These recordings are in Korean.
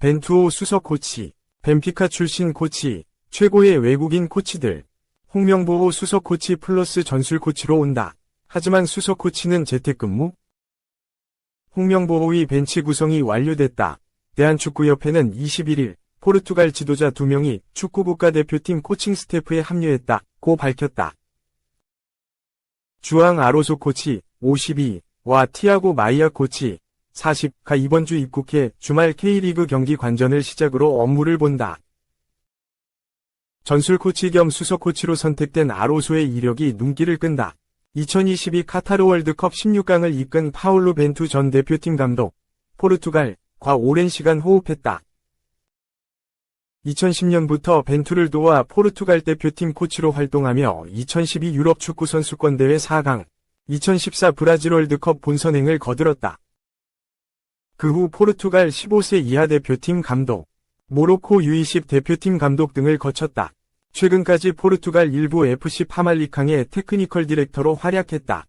벤투오 수석 코치, 벤피카 출신 코치, 최고의 외국인 코치들, 홍명보호 수석 코치 플러스 전술 코치로 온다. 하지만 수석 코치는 재택근무? 홍명보호의 벤치 구성이 완료됐다. 대한축구협회는 21일 포르투갈 지도자 2명이 축구 국가대표팀 코칭 스태프에 합류했다. 고 밝혔다. 주앙 아로소 코치 52와 티아고 마이아 코치 40가 이번 주 입국해 주말 K리그 경기 관전을 시작으로 업무를 본다. 전술 코치 겸 수석 코치로 선택된 아로소의 이력이 눈길을 끈다. 2022 카타르 월드컵 16강을 이끈 파울루 벤투 전 대표팀 감독, 포르투갈과 오랜 시간 호흡했다. 2010년부터 벤투를 도와 포르투갈 대표팀 코치로 활동하며 2012 유럽 축구 선수권 대회 4강, 2014 브라질 월드컵 본선행을 거들었다. 그 후 포르투갈 15세 이하 대표팀 감독, 모로코 U20 대표팀 감독 등을 거쳤다. 최근까지 포르투갈 일부 FC 파말리캉의 테크니컬 디렉터로 활약했다.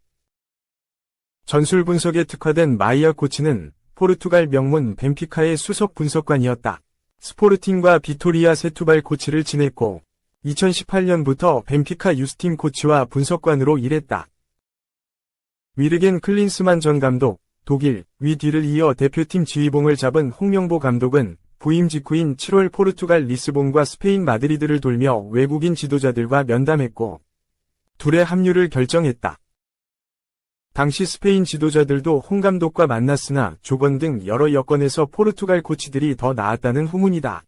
전술 분석에 특화된 마이어 코치는 포르투갈 명문 벤피카의 수석 분석관이었다. 스포르팅과 비토리아 세투발 코치를 지냈고 2018년부터 벤피카 유스팀 코치와 분석관으로 일했다. 위르겐 클린스만 전 감독, 독일, 위 뒤를 이어 대표팀 지휘봉을 잡은 홍명보 감독은 부임 직후인 7월 포르투갈 리스본과 스페인 마드리드를 돌며 외국인 지도자들과 면담했고 둘의 합류를 결정했다. 당시 스페인 지도자들도 홍 감독과 만났으나 조건 등 여러 여건에서 포르투갈 코치들이 더 나았다는 후문이다.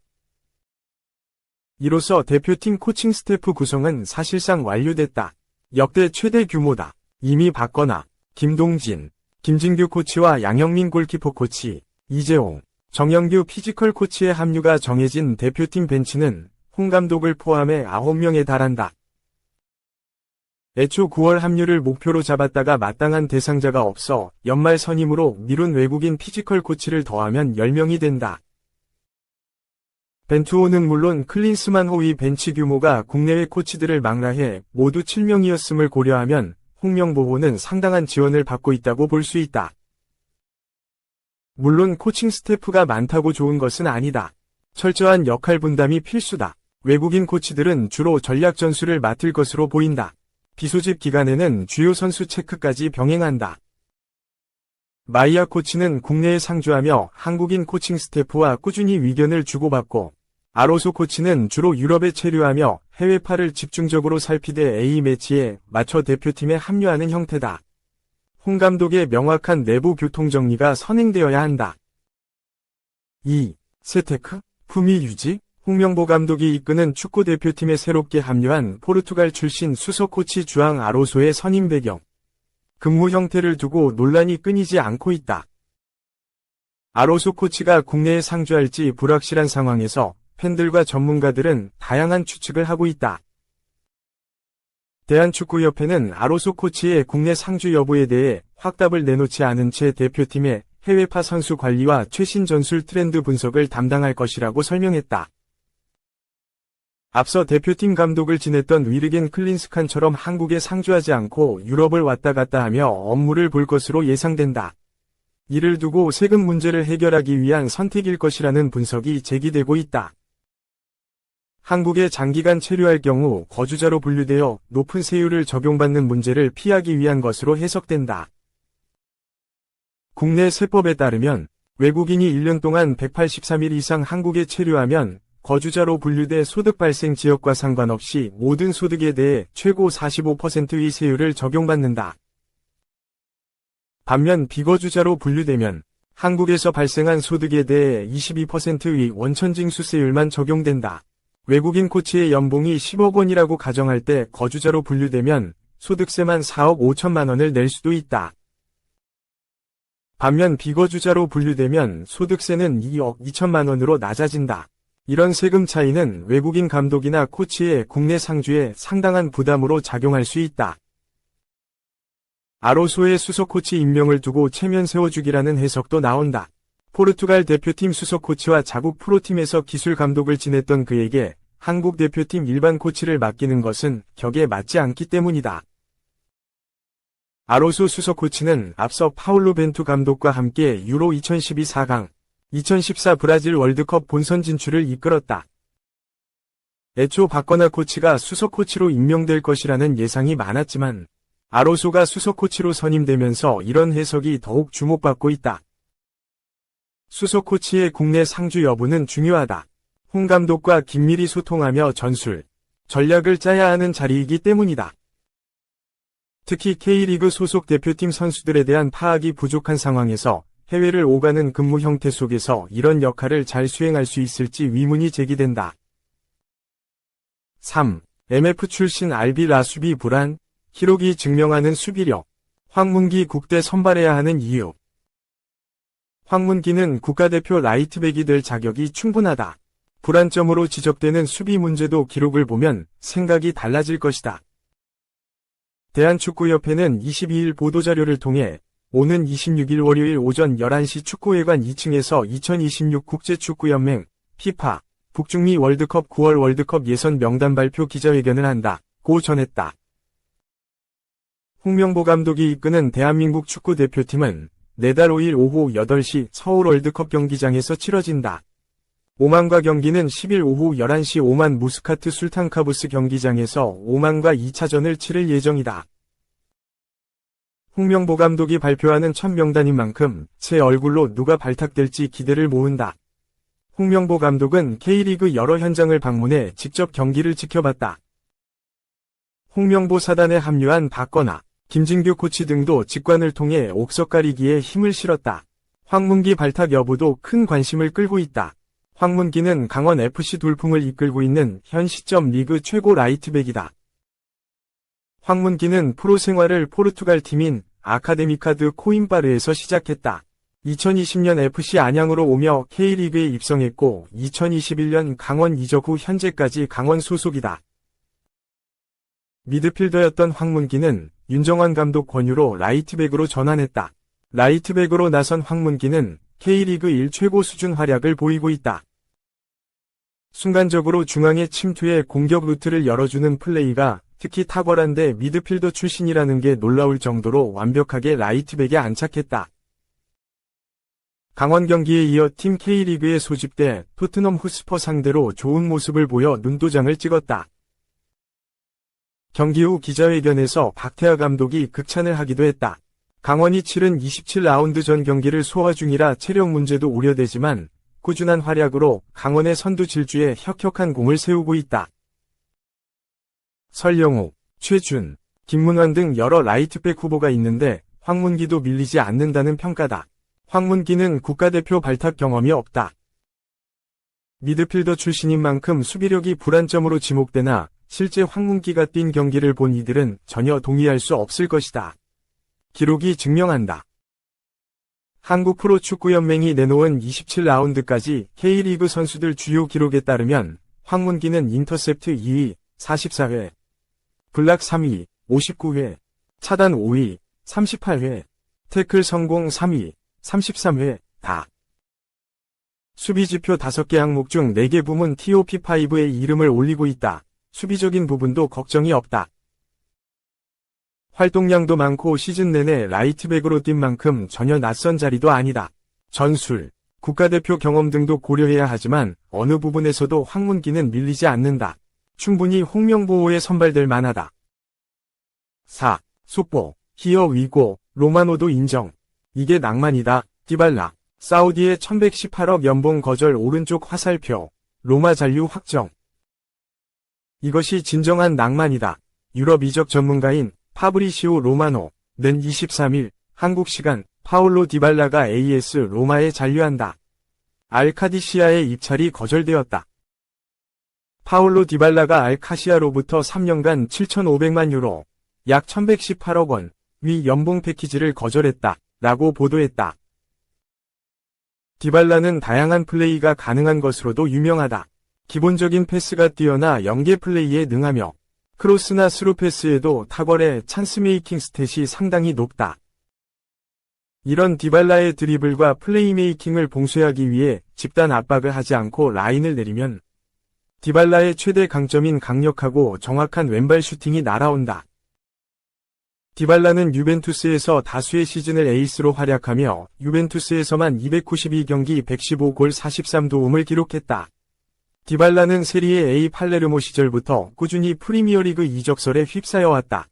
이로써 대표팀 코칭 스태프 구성은 사실상 완료됐다. 역대 최대 규모다. 이미 박거나, 김동진, 김진규 코치와 양영민 골키퍼 코치, 이재홍, 정영규 피지컬 코치의 합류가 정해진 대표팀 벤치는 홍 감독을 포함해 9명에 달한다. 애초 9월 합류를 목표로 잡았다가 마땅한 대상자가 없어 연말 선임으로 미룬 외국인 피지컬 코치를 더하면 10명이 된다. 벤투호는 물론 클린스만 호위 벤치 규모가 국내외 코치들을 망라해 모두 7명이었음을 고려하면 홍명보호는 상당한 지원을 받고 있다고 볼 수 있다. 물론 코칭 스태프가 많다고 좋은 것은 아니다. 철저한 역할 분담이 필수다. 외국인 코치들은 주로 전략 전술을 맡을 것으로 보인다. 비소집 기간에는 주요 선수 체크까지 병행한다. 마이아 코치는 국내에 상주하며 한국인 코칭 스태프와 꾸준히 위견을 주고받고 아로소 코치는 주로 유럽에 체류하며 해외파를 집중적으로 살피되 A매치에 맞춰 대표팀에 합류하는 형태다. 홍 감독의 명확한 내부 교통 정리가 선행되어야 한다. 2. 세테크, 품위 유지, 홍명보 감독이 이끄는 축구 대표팀에 새롭게 합류한 포르투갈 출신 수석 코치 주앙 아로소의 선임 배경. 근무 형태를 두고 논란이 끊이지 않고 있다. 아로소 코치가 국내에 상주할지 불확실한 상황에서 팬들과 전문가들은 다양한 추측을 하고 있다. 대한축구협회는 아로소 코치의 국내 상주 여부에 대해 확답을 내놓지 않은 채 대표팀의 해외파 선수 관리와 최신 전술 트렌드 분석을 담당할 것이라고 설명했다. 앞서 대표팀 감독을 지냈던 위르겐 클린스칸처럼 한국에 상주하지 않고 유럽을 왔다 갔다 하며 업무를 볼 것으로 예상된다. 이를 두고 세금 문제를 해결하기 위한 선택일 것이라는 분석이 제기되고 있다. 한국에 장기간 체류할 경우 거주자로 분류되어 높은 세율을 적용받는 문제를 피하기 위한 것으로 해석된다. 국내 세법에 따르면 외국인이 1년 동안 183일 이상 한국에 체류하면 거주자로 분류돼 소득 발생 지역과 상관없이 모든 소득에 대해 최고 45%의 세율을 적용받는다. 반면 비거주자로 분류되면 한국에서 발생한 소득에 대해 22%의 원천징수세율만 적용된다. 외국인 코치의 연봉이 10억 원이라고 가정할 때 거주자로 분류되면 소득세만 4억 5천만 원을 낼 수도 있다. 반면 비거주자로 분류되면 소득세는 2억 2천만 원으로 낮아진다. 이런 세금 차이는 외국인 감독이나 코치의 국내 상주에 상당한 부담으로 작용할 수 있다. 아로소의 수석 코치 임명을 두고 체면 세워주기라는 해석도 나온다. 포르투갈 대표팀 수석 코치와 자국 프로팀에서 기술 감독을 지냈던 그에게 한국 대표팀 일반 코치를 맡기는 것은 격에 맞지 않기 때문이다. 아로소 수석 코치는 앞서 파울로 벤투 감독과 함께 유로 2012 4강, 2014 브라질 월드컵 본선 진출을 이끌었다. 애초 박건아 코치가 수석 코치로 임명될 것이라는 예상이 많았지만 아로소가 수석 코치로 선임되면서 이런 해석이 더욱 주목받고 있다. 수석 코치의 국내 상주 여부는 중요하다. 홍 감독과 긴밀히 소통하며 전술, 전략을 짜야 하는 자리이기 때문이다. 특히 K리그 소속 대표팀 선수들에 대한 파악이 부족한 상황에서 해외를 오가는 근무 형태 속에서 이런 역할을 잘 수행할 수 있을지 위문이 제기된다. 3. MF 출신 알비 라수비 불안, 기록이 증명하는 수비력, 황문기 국대 선발해야 하는 이유. 황문기는 국가대표 라이트백이 될 자격이 충분하다. 불안점으로 지적되는 수비 문제도 기록을 보면 생각이 달라질 것이다. 대한축구협회는 22일 보도자료를 통해 오는 26일 월요일 오전 11시 축구회관 2층에서 2026 국제축구연맹 피파 북중미 월드컵 9월 월드컵 예선 명단 발표 기자회견을 한다. 고 전했다. 홍명보 감독이 이끄는 대한민국 축구 대표팀은 내달 5일 오후 8시 서울 월드컵 경기장에서 치러진다. 오만과 경기는 10일 오후 11시 오만 무스카트 술탄카부스 경기장에서 오만과 2차전을 치를 예정이다. 홍명보 감독이 발표하는 첫 명단인 만큼 새 얼굴로 누가 발탁될지 기대를 모은다. 홍명보 감독은 K리그 여러 현장을 방문해 직접 경기를 지켜봤다. 홍명보 사단에 합류한 박건아, 김진규 코치 등도 직관을 통해 옥석 가리기에 힘을 실었다. 황문기 발탁 여부도 큰 관심을 끌고 있다. 황문기는 강원 FC 돌풍을 이끌고 있는 현 시점 리그 최고 라이트백이다. 황문기는 프로 생활을 포르투갈 팀인 아카데미카드 코임바르에서 시작했다. 2020년 FC 안양으로 오며 K리그에 입성했고 2021년 강원 이적 후 현재까지 강원 소속이다. 미드필더였던 황문기는 윤정환 감독 권유로 라이트백으로 전환했다. 라이트백으로 나선 황문기는 K리그 1 최고 수준 활약을 보이고 있다. 순간적으로 중앙의 침투에 공격 루트를 열어주는 플레이가 특히 탁월한데 미드필더 출신이라는 게 놀라울 정도로 완벽하게 라이트백에 안착했다. 강원 경기에 이어 팀 K리그에 소집돼 토트넘 후스퍼 상대로 좋은 모습을 보여 눈도장을 찍었다. 경기 후 기자회견에서 박태하 감독이 극찬을 하기도 했다. 강원이 치른 27라운드 전 경기를 소화 중이라 체력 문제도 우려되지만 꾸준한 활약으로 강원의 선두 질주에 혁혁한 공을 세우고 있다. 설영우, 최준, 김문환 등 여러 라이트백 후보가 있는데 황문기도 밀리지 않는다는 평가다. 황문기는 국가대표 발탁 경험이 없다. 미드필더 출신인 만큼 수비력이 불안점으로 지목되나 실제 황문기가 뛴 경기를 본 이들은 전혀 동의할 수 없을 것이다. 기록이 증명한다. 한국 프로축구연맹이 내놓은 27라운드까지 K리그 선수들 주요 기록에 따르면 황문기는 인터셉트 2위, 44회, 블락 3위, 59회, 차단 5위, 38회, 태클 성공 3위, 33회, 다. 수비지표 5개 항목 중 4개 부문 TOP5에 이름을 올리고 있다. 수비적인 부분도 걱정이 없다. 활동량도 많고 시즌 내내 라이트백으로 뛴 만큼 전혀 낯선 자리도 아니다. 전술, 국가대표 경험 등도 고려해야 하지만 어느 부분에서도 황문기는 밀리지 않는다. 충분히 홍명보호에 선발될 만하다. 4. 속보, 히어 위고, 로마노도 인정. 이게 낭만이다. 디발라. 사우디의 1118억 연봉 거절 오른쪽 화살표. 로마 잔류 확정. 이것이 진정한 낭만이다. 유럽 이적 전문가인 파브리시오 로마노는 23일 한국 시간 파울로 디발라가 AS 로마에 잔류한다. 알카디시아의 입찰이 거절되었다. 파울로 디발라가 알카시아로부터 3년간 7,500만 유로, 약 1,118억 원, 위 연봉 패키지를 거절했다. 라고 보도했다. 디발라는 다양한 플레이가 가능한 것으로도 유명하다. 기본적인 패스가 뛰어나 연계 플레이에 능하며 크로스나 스루 패스에도 탁월해 찬스 메이킹 스탯이 상당히 높다. 이런 디발라의 드리블과 플레이메이킹을 봉쇄하기 위해 집단 압박을 하지 않고 라인을 내리면 디발라의 최대 강점인 강력하고 정확한 왼발 슈팅이 날아온다. 디발라는 유벤투스에서 다수의 시즌을 에이스로 활약하며 유벤투스에서만 292경기 115골 43도움을 기록했다. 디발라는 세리에 A 팔레르모 시절부터 꾸준히 프리미어리그 이적설에 휩싸여 왔다.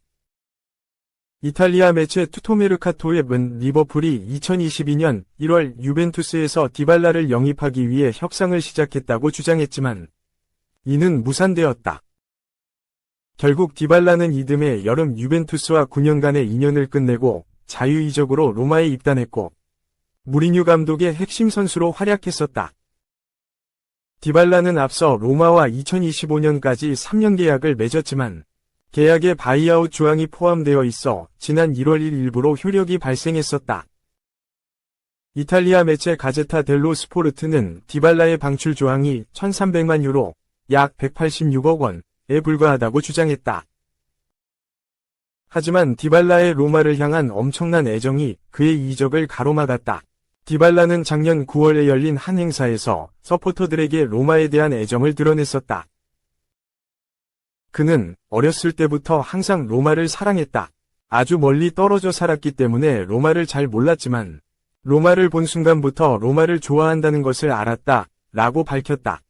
이탈리아 매체 투토메르카토의 은 리버풀이 2022년 1월 유벤투스에서 디발라를 영입하기 위해 협상을 시작했다고 주장했지만 이는 무산되었다. 결국 디발라는 이듬해 여름 유벤투스와 9년간의 인연을 끝내고 자유이적으로 로마에 입단했고 무리뉴 감독의 핵심 선수로 활약했었다. 디발라는 앞서 로마와 2025년까지 3년 계약을 맺었지만 계약에 바이아웃 조항이 포함되어 있어 지난 1월 1일 일부로 효력이 발생했었다. 이탈리아 매체 가제타 델로 스포르트는 디발라의 방출 조항이 1300만 유로, 약 186억 원에 불과하다고 주장했다. 하지만 디발라의 로마를 향한 엄청난 애정이 그의 이적을 가로막았다. 디발라는 작년 9월에 열린 한 행사에서 서포터들에게 로마에 대한 애정을 드러냈었다. 그는 어렸을 때부터 항상 로마를 사랑했다. 아주 멀리 떨어져 살았기 때문에 로마를 잘 몰랐지만 로마를 본 순간부터 로마를 좋아한다는 것을 알았다. 라고 밝혔다.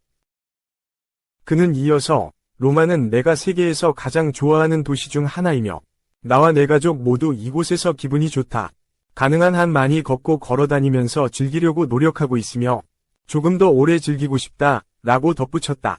그는 이어서 로마는 내가 세계에서 가장 좋아하는 도시 중 하나이며 나와 내 가족 모두 이곳에서 기분이 좋다. 가능한 한 많이 걷고 걸어 다니면서 즐기려고 노력하고 있으며 조금 더 오래 즐기고 싶다. 라고 덧붙였다.